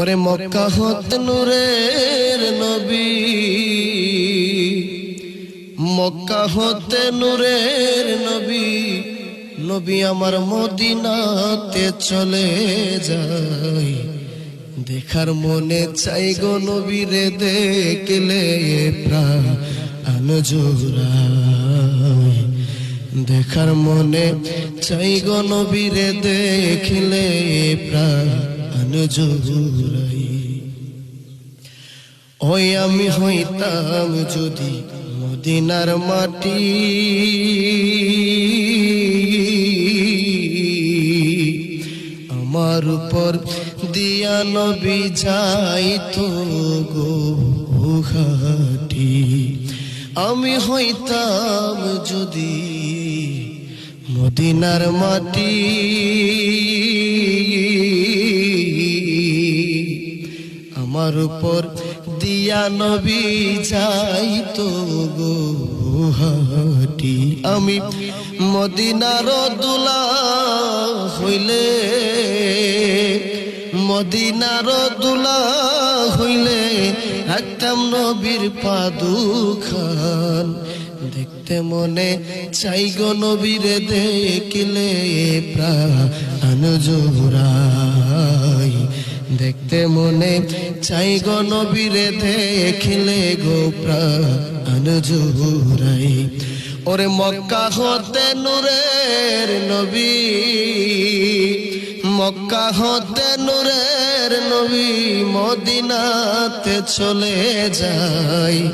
পরে মক্কা হতে নূরের নবী। মক্কা হতে নূরের নবী। নবী আমার মদিনাতে চলে যায়। দেখার মনে চাই গো নবীরে দেখলে দেখার মনে চাই গো নবীরে দেখলে প্রাণ জোড়াই। ওই আমি হইতাম যদি মদিনার মাটি। আমার উপর দিয়া নবী যাই তো গো ঘাটি আমি হইতাম যদি মদিনার মাটি। আমার উপর দিয়া নবী যাই তো গো হাটি। আমি মদিনার দুলা হইলে, মদিনার দুলা হইলে একদম নবীর পাদুখান। দেখতে মনে চাই গো নবীরে, দেখলে প্রাণ জোড়াই দেখতে মনে চাই গো নবীরে দেখলে গো প্রাণ জোড়াই ওরে মক্কা হতে নূরের নবী, মক্কা হতে নূরের নবী, মদিনাতে চলে যাই।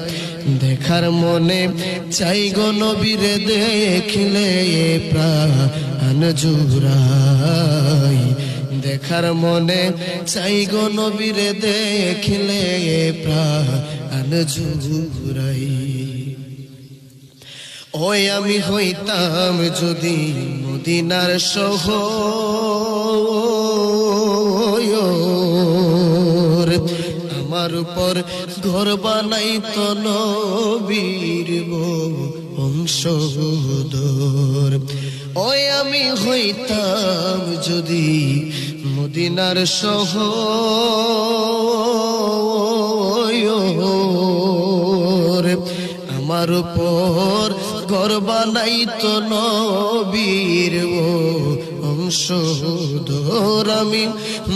দেখার মনে চাই গো নবীরে দেখলে প্রাণ জুড়াই দেখার মনে চাই গো নবীরে দেখলে প্রাণ জুড়াই। ওই আমি হইতাম যদি মদিনার সহ আমার উপর ঘর বানাই তো নবীর বংশধর ওই আমি হইতাম যদি মদিনার সহ আমার উপর ঘর বানাই তো নবীর ও অংশধর আমি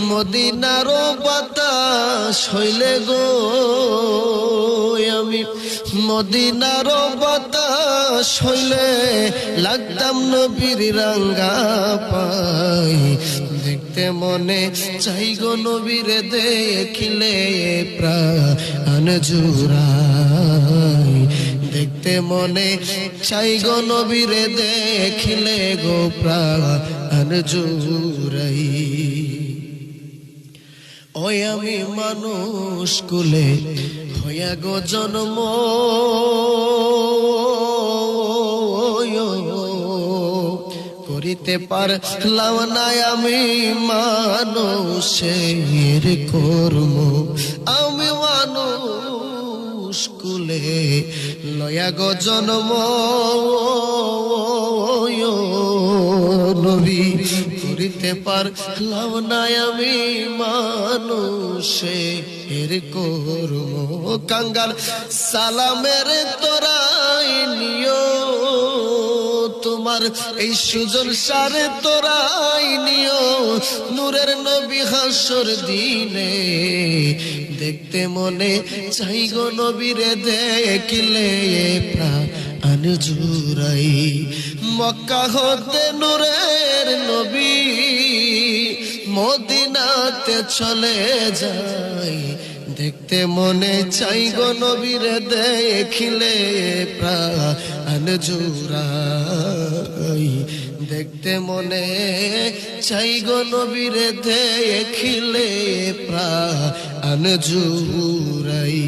মদিনার বাতাস হইলে গো আমি। মদিনার বাতাস হইলে লাগতাম নবীর রাঙ্গা পাই। দেখতে মনে চাই গো নবীরে, দেখিলে প্রাণ জুড়াই। দেখতে মনে চাই গো নবীরে, দেখিলে গো প্রাণ জুড়াই। ওই আমি মানুষ কুলে হইয়া গো জন্ম। করিতে পারলাম না আমি মানুষের কর্ম। আমি মানুষ কুলে লয়া গো জন্ম। নবী করিতে পারলাম না আমি মানুষের কর্ম। কাঙ্গাল সালামের তোরাই নিও। তোমার এই সুজন সারে তোরাই নিও। নূরের নবী হাসর দিনে। দেখতে মনে চাই গো নবীরে দেখলে প্রাণ জুরাই মক্কা হতে নূরের নবী মদিনাতে চলে যাই। দেখতে মনে চাই গো নবীরে দেখিলে প্রাণ জুরাই দেখতে মনে চাই গো নবীরে দেখিলে প্রাণ জুরাই